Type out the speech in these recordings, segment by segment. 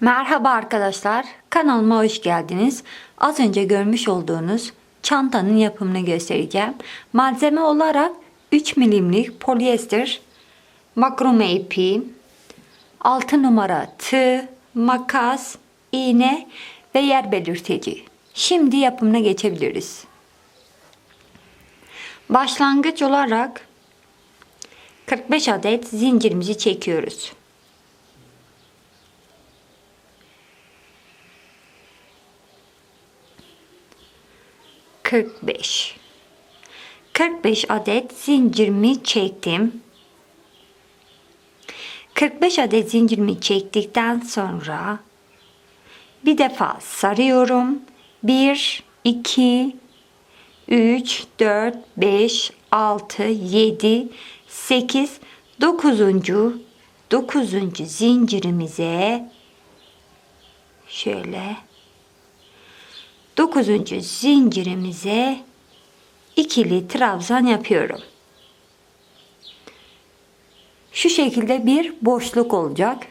Merhaba arkadaşlar, kanalıma hoş geldiniz. Az önce görmüş olduğunuz çantanın yapımını göstereceğim. Malzeme olarak 3 milimlik polyester makrome ipi, 6 numara tığ, makas, iğne ve yer belirtici. Şimdi yapımına geçebiliriz. Başlangıç olarak 45 adet zincirimizi çekiyoruz. 45 45 adet zincirimi çektim. 45 adet zincirimi çektikten sonra bir defa sarıyorum. 1 2 3 4 5 6 7 8 9. 9. zincirimize şöyle 9. zincirimize ikili trabzan yapıyorum. Şu şekilde bir boşluk olacak.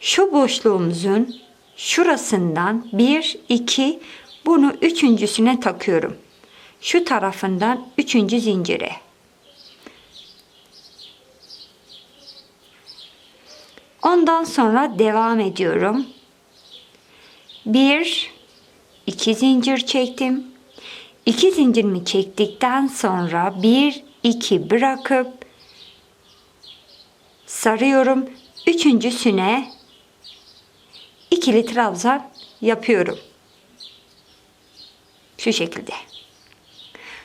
Şu boşluğumuzun şurasından 1 2 bunu üçüncüsüne takıyorum. Şu tarafından üçüncü zincire. Ondan sonra devam ediyorum. Bir, iki zincir çektim. İki zincirimi çektikten sonra bir, iki bırakıp sarıyorum. Üçüncüsüne ikili trabzan yapıyorum. Şu şekilde.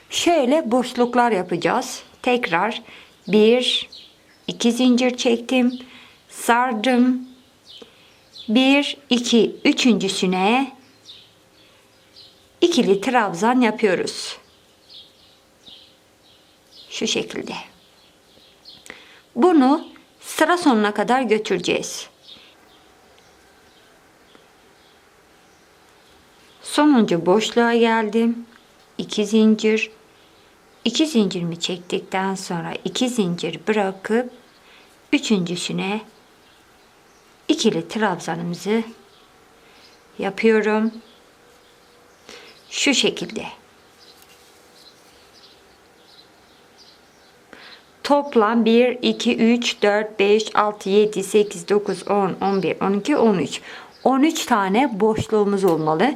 Şöyle boşluklar yapacağız. Tekrar bir, iki zincir çektim sardım. Bir, iki, üçüncüsüne ikili trabzan yapıyoruz. Şu şekilde. Bunu sıra sonuna kadar götüreceğiz. Sonuncu boşluğa geldim. İki zincir. İki zincirimi çektikten sonra iki zincir bırakıp üçüncüsüne ikili trabzanımızı yapıyorum. Şu şekilde. Toplam 1, 2, 3, 4, 5, 6, 7, 8, 9, 10, 11, 12, 13. 13 tane boşluğumuz olmalı.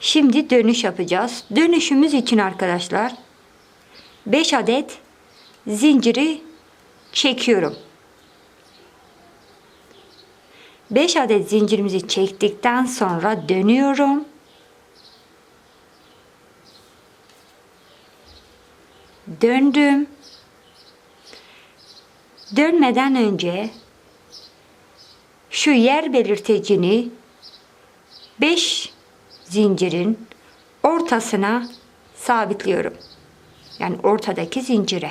Şimdi dönüş yapacağız. Dönüşümüz için arkadaşlar 5 adet zinciri çekiyorum. 5 adet zincirimizi çektikten sonra dönüyorum. Döndüm. Dönmeden önce şu yer belirtecini 5 zincirin ortasına sabitliyorum. Yani ortadaki zincire.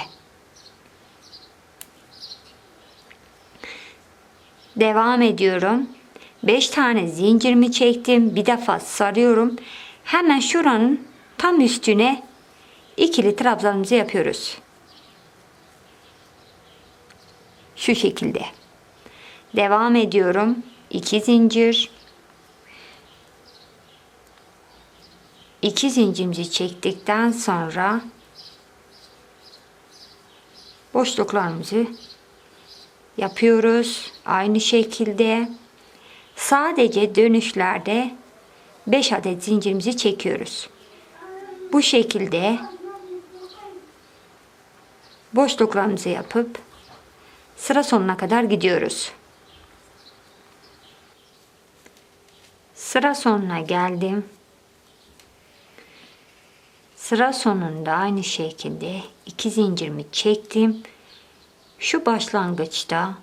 Devam ediyorum. 5 tane zincirimi çektim. Bir defa sarıyorum. Hemen şuranın tam üstüne ikili trabzanımızı yapıyoruz. Şu şekilde. Devam ediyorum. 2 zincir. 2 zincirimizi çektikten sonra boşluklarımızı yapıyoruz. Aynı şekilde sadece dönüşlerde 5 adet zincirimizi çekiyoruz. Bu şekilde boşluklarımızı yapıp sıra sonuna kadar gidiyoruz. Sıra sonuna geldim. Sıra sonunda aynı şekilde iki zincirimi çektim şu başlangıçta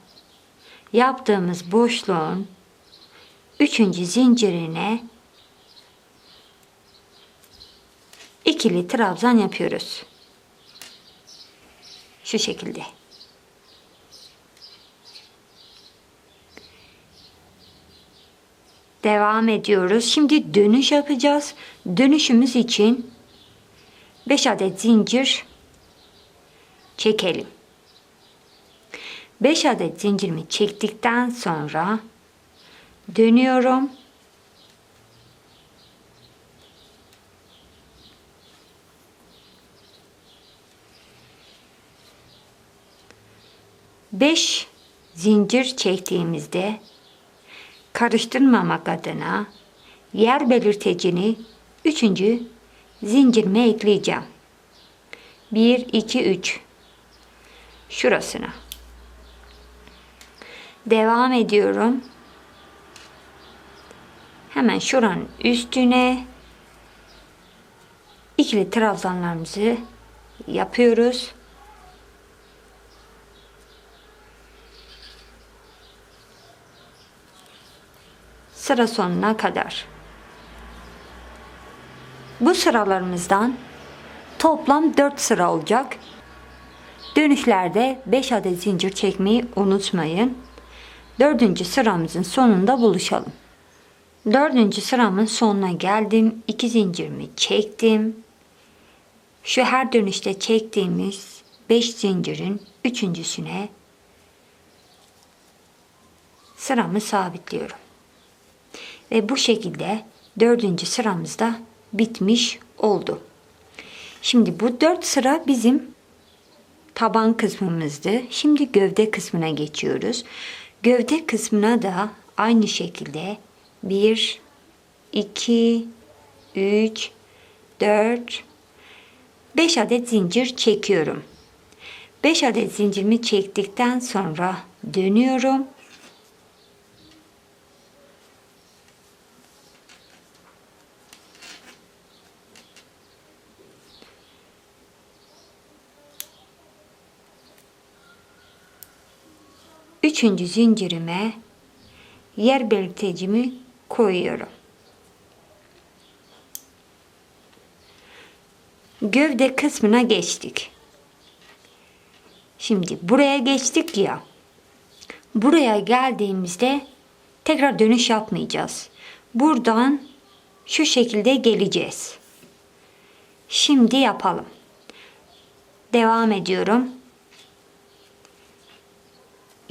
yaptığımız boşluğun üçüncü zincirine ikili trabzan yapıyoruz. Şu şekilde. Devam ediyoruz. Şimdi dönüş yapacağız. Dönüşümüz için 5 adet zincir çekelim. 5 adet zincirimi çektikten sonra dönüyorum. Beş zincir çektiğimizde karıştırmamak adına yer belirtecini üçüncü zincirime ekleyeceğim. 1, 2, 3 şurasına. Devam ediyorum. Hemen şuranın üstüne ikili trabzanlarımızı yapıyoruz. Sıra sonuna kadar. Bu sıralarımızdan toplam 4 sıra olacak. Dönüşlerde 5 adet zincir çekmeyi unutmayın. Dördüncü sıramızın sonunda buluşalım. Dördüncü sıramın sonuna geldim. İki zincirimi çektim. Şu her dönüşte çektiğimiz 5 zincirin üçüncüsüne sıramı sabitliyorum. Ve bu şekilde dördüncü sıramızda bitmiş oldu. Şimdi bu dört sıra bizim taban kısmımızdı. Şimdi gövde kısmına geçiyoruz. Gövde kısmına da aynı şekilde 1, 2, 3, 4, 5 adet zincir çekiyorum. 5 adet zincirimi çektikten sonra dönüyorum. Üçüncü zincirime yer belirtecimi koyuyorum. Gövde kısmına geçtik. Şimdi buraya geçtik ya. Buraya geldiğimizde tekrar dönüş yapmayacağız. Buradan şu şekilde geleceğiz. Şimdi yapalım. Devam ediyorum.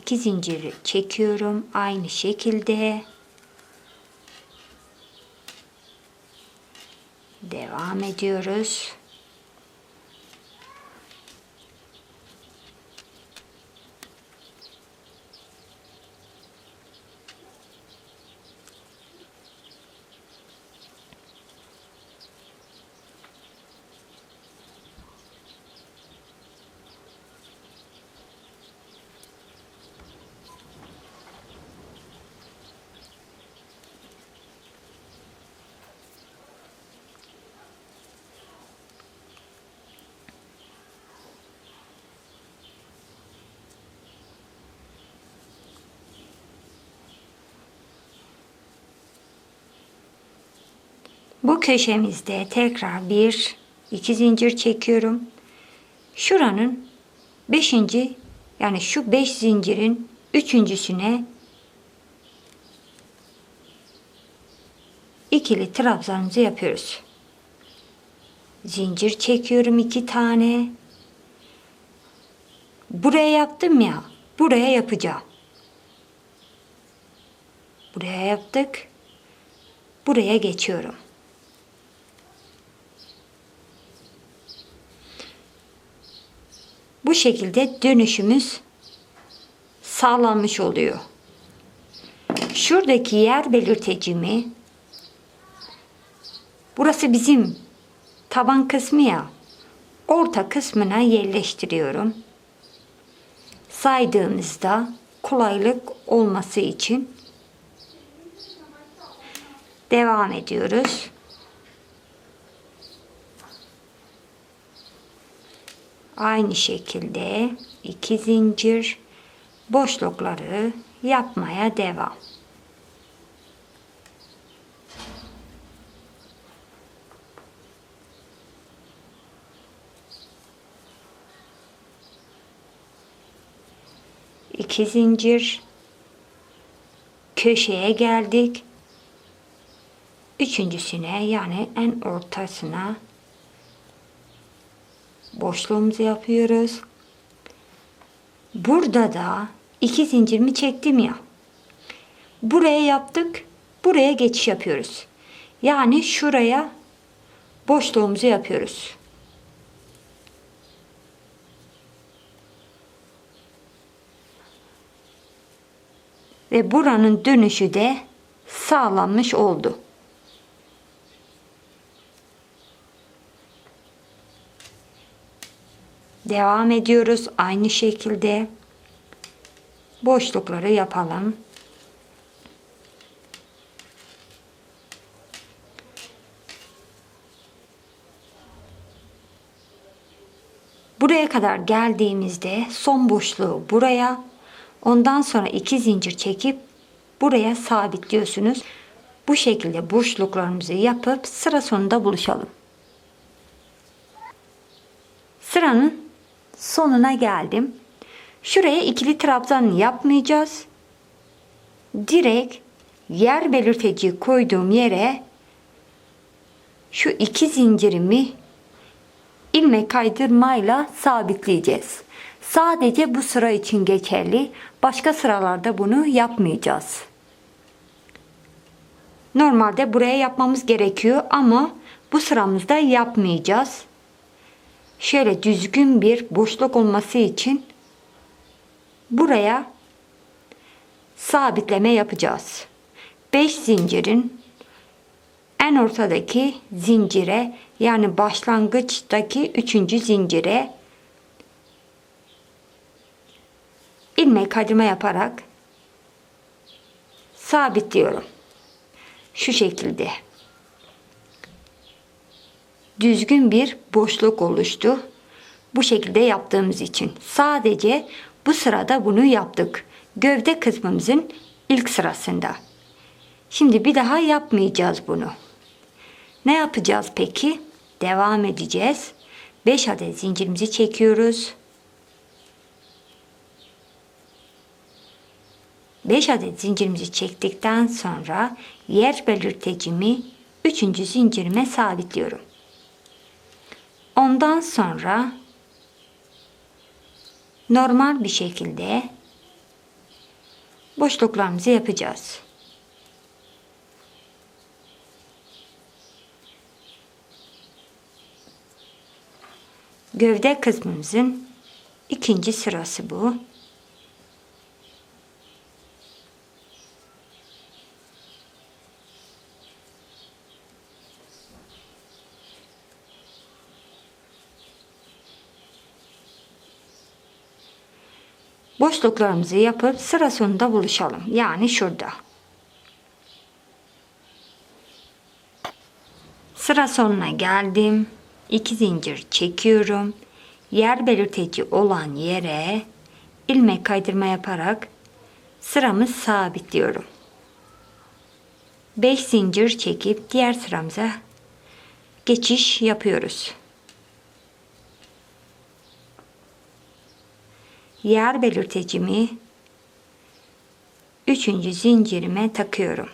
İki zinciri çekiyorum aynı şekilde. Devam ediyoruz. Bu köşemizde tekrar bir iki zincir çekiyorum. Şuranın beşinci yani şu beş zincirin üçüncüsüne ikili trabzanımızı yapıyoruz. Zincir çekiyorum iki tane. Buraya yaptım ya. Buraya yapacağım. Buraya yaptık. Buraya geçiyorum. Bu şekilde dönüşümüz sağlanmış oluyor. Şuradaki yer belirtecimi burası bizim taban kısmı ya orta kısmına yerleştiriyorum. Saydığımızda kolaylık olması için devam ediyoruz. Aynı şekilde iki zincir boşlukları yapmaya devam. İki zincir köşeye geldik. Üçüncüsüne yani en ortasına boşluğumuzu yapıyoruz. Burada da iki zincirimi çektim ya. Buraya yaptık. Buraya geçiş yapıyoruz. Yani şuraya boşluğumuzu yapıyoruz. Ve buranın dönüşü de sağlanmış oldu. Devam ediyoruz aynı şekilde. Boşlukları yapalım. Buraya kadar geldiğimizde son boşluğu buraya, ondan sonra iki zincir çekip buraya sabitliyorsunuz. Bu şekilde boşluklarımızı yapıp sıra sonunda buluşalım. Sıranın sonuna geldim. Şuraya ikili trabzan yapmayacağız. Direkt yer belirteci koyduğum yere şu iki zincirimi ilmek kaydırmayla sabitleyeceğiz. Sadece bu sıra için geçerli. Başka sıralarda bunu yapmayacağız. Normalde buraya yapmamız gerekiyor ama bu sıramızda yapmayacağız. Şöyle düzgün bir boşluk olması için buraya sabitleme yapacağız. 5 zincirin en ortadaki zincire yani başlangıçtaki üçüncü zincire ilmek kaydırma yaparak sabitliyorum. Şu şekilde. Düzgün bir boşluk oluştu. Bu şekilde yaptığımız için. Sadece bu sırada bunu yaptık. Gövde kısmımızın ilk sırasında. Şimdi bir daha yapmayacağız bunu. Ne yapacağız peki? Devam edeceğiz. 5 adet zincirimizi çekiyoruz. 5 adet zincirimizi çektikten sonra yer belirtecimi 3. zincirime sabitliyorum. Ondan sonra normal bir şekilde boşluklarımızı yapacağız. Gövde kısmımızın ikinci sırası bu. Boşluklarımızı yapıp sıra sonunda buluşalım. Yani şurada. Sıra sonuna geldim. 2 zincir çekiyorum. Yer belirteci olan yere ilmek kaydırma yaparak sıramı sabitliyorum. 5 zincir çekip diğer sıramıza geçiş yapıyoruz. Yer belirtecimi 3. zincirime takıyorum.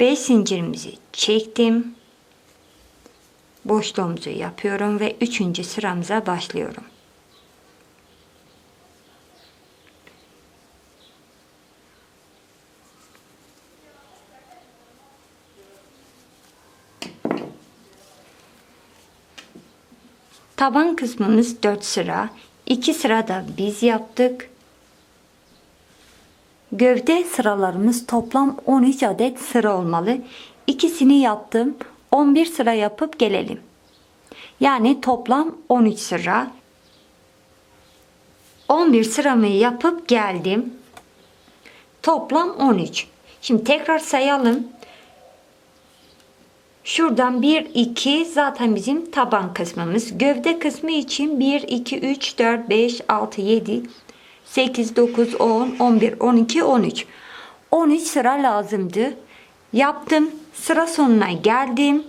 5 zincirimizi çektim. Boşluğumuzu yapıyorum ve 3. sıramıza başlıyorum. Taban kısmımız 4 sıra. 2 sıra da biz yaptık. Gövde sıralarımız toplam 13 adet sıra olmalı. İkisini yaptım. 11 sıra yapıp gelelim. Yani toplam 13 sıra. 11 sıramı yapıp geldim. Toplam 13. Şimdi tekrar sayalım. Şuradan 1, 2 zaten bizim taban kısmımız. Gövde kısmı için 1, 2, 3, 4, 5, 6, 7, 8, 9, 10, 11, 12, 13. 13 sıra lazımdı. Yaptım. Sıra sonuna geldim.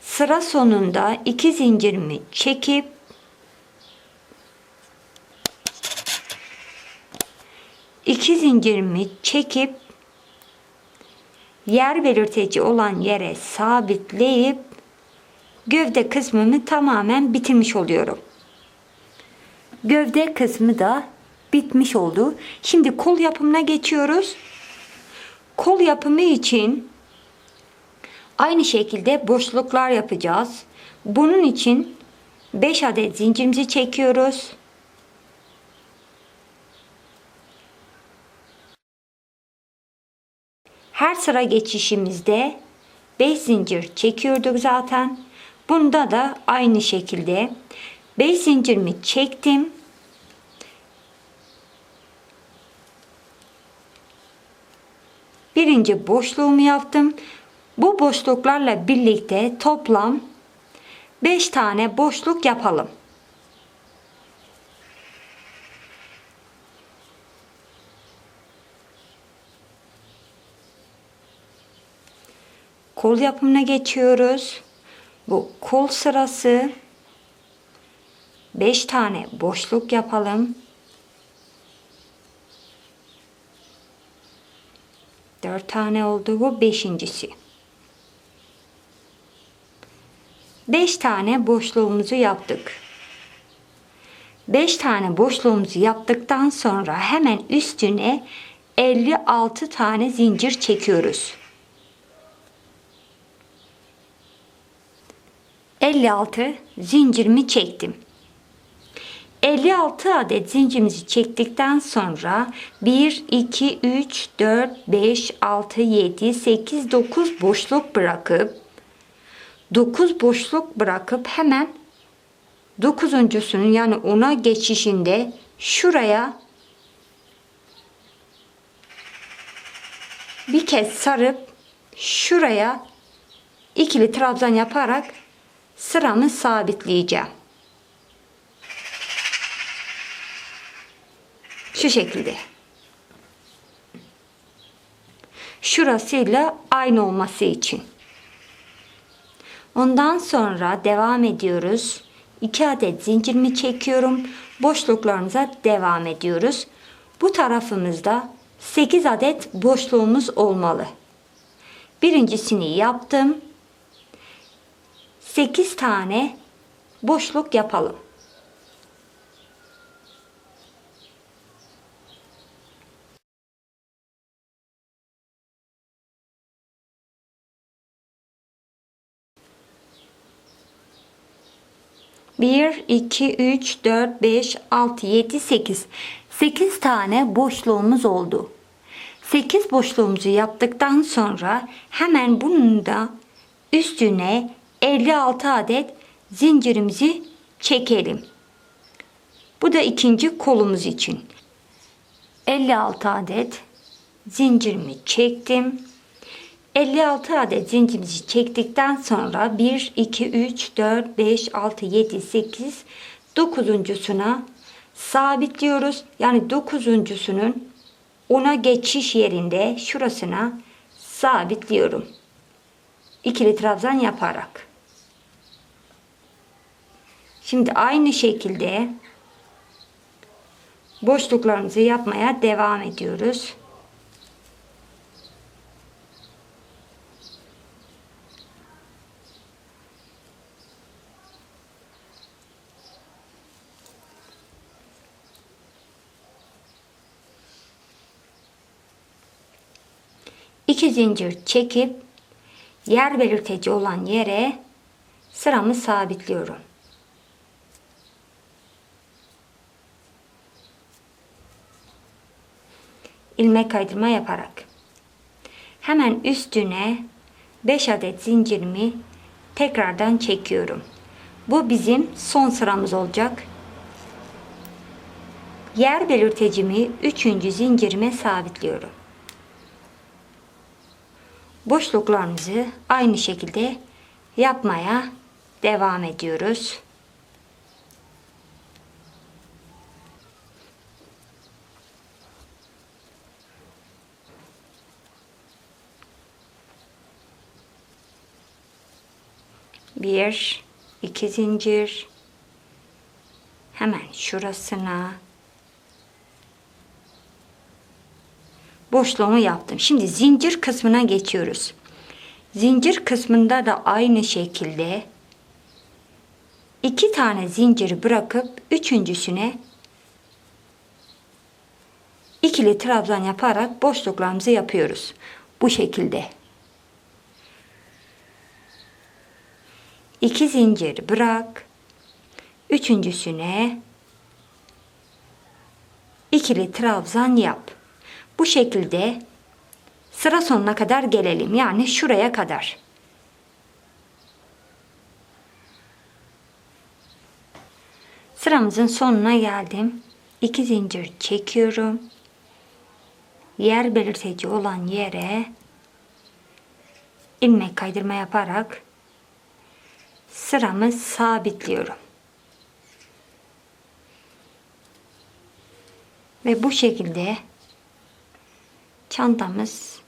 Sıra sonunda iki zincirimi çekip iki zincirimi çekip yer belirteci olan yere sabitleyip gövde kısmımı tamamen bitirmiş oluyorum. Gövde kısmı da bitmiş oldu. Şimdi kol yapımına geçiyoruz. Kol yapımı için aynı şekilde boşluklar yapacağız. Bunun için 5 adet zincirimizi çekiyoruz. Her sıra geçişimizde 5 zincir çekiyorduk zaten. Bunda da aynı şekilde 5 zincirimi çektim. Birinci boşluğumu yaptım. Bu boşluklarla birlikte toplam 5 tane boşluk yapalım. Kol yapımına geçiyoruz. Bu kol sırası 5 tane boşluk yapalım. 4 tane oldu bu beşincisi. 5 tane boşluğumuzu yaptık. 5 tane boşluğumuzu yaptıktan sonra hemen üstüne 56 tane zincir çekiyoruz. 56 zincirimi çektim. 56 adet zincirimizi çektikten sonra 1, 2, 3, 4, 5, 6, 7, 8, 9 boşluk bırakıp 9 boşluk bırakıp hemen 9.sunun yani ona geçişinde şuraya bir kez sarıp şuraya ikili trabzan yaparak sıramı sabitleyeceğim. Şu şekilde. Şurasıyla aynı olması için. Ondan sonra devam ediyoruz. 2 adet zincirimi çekiyorum. Boşluklarımıza devam ediyoruz. Bu tarafımızda 8 adet boşluğumuz olmalı. Birincisini yaptım. 8 tane boşluk yapalım. Bir, iki, üç, dört, beş, altı, yedi, sekiz. Sekiz tane boşluğumuz oldu. Sekiz boşluğumuzu yaptıktan sonra hemen bunun da üstüne 56 adet zincirimizi çekelim. Bu da ikinci kolumuz için. 56 adet zincirimi çektim. 56 adet zincirimizi çektikten sonra 1, 2, 3, 4, 5, 6, 7, 8, 9.suna sabitliyoruz. Yani 9.sunun ona geçiş yerinde şurasına sabitliyorum. İkili trabzan yaparak. Şimdi aynı şekilde boşluklarımızı yapmaya devam ediyoruz. İki zincir çekip yer belirteci olan yere sıramı sabitliyorum. ilmek kaydırma yaparak hemen üstüne 5 adet zincirimi tekrardan çekiyorum. Bu bizim son sıramız olacak. Yer belirtecimi 3. zincirime sabitliyorum. Boşluklarımızı aynı şekilde yapmaya devam ediyoruz. Bir, iki zincir. Hemen şurasına boşluğumu yaptım. Şimdi zincir kısmına geçiyoruz. Zincir kısmında da aynı şekilde iki tane zinciri bırakıp üçüncüsüne ikili trabzan yaparak boşluklarımızı yapıyoruz. Bu şekilde. İki zincir bırak. Üçüncüsüne ikili trabzan yap. Bu şekilde sıra sonuna kadar gelelim. Yani şuraya kadar. Sıramızın sonuna geldim. İki zincir çekiyorum. Yer belirteci olan yere ilmek kaydırma yaparak sıramı sabitliyorum. Ve bu şekilde çantamız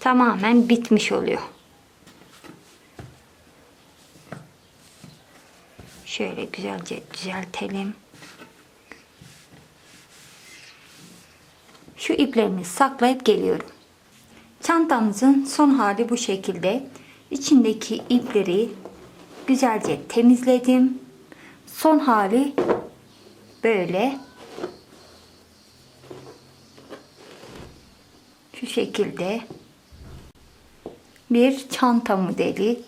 tamamen bitmiş oluyor. Şöyle güzelce düzeltelim. Şu iplerimi saklayıp geliyorum. Çantamızın son hali bu şekilde. İçindeki ipleri güzelce temizledim. Son hali böyle. Şu şekilde bir çanta modeli.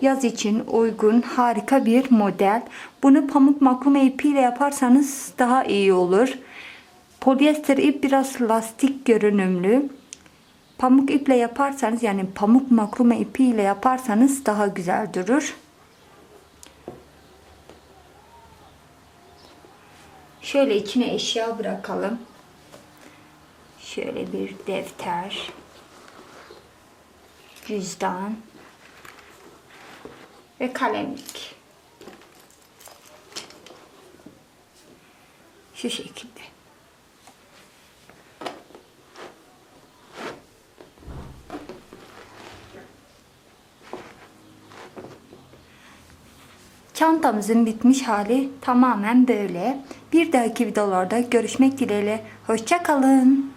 Yaz için uygun harika bir model. Bunu pamuk makrome ipiyle yaparsanız daha iyi olur. Polyester ip biraz lastik görünümlü. Pamuk iple yaparsanız yani pamuk makrome ipiyle yaparsanız daha güzel durur. Şöyle içine eşya bırakalım. Şöyle bir defter, cüzdan ve kalemlik. Şu şekilde. Çantamızın bitmiş hali tamamen böyle. Bir dahaki videolarda görüşmek dileğiyle. Hoşçakalın.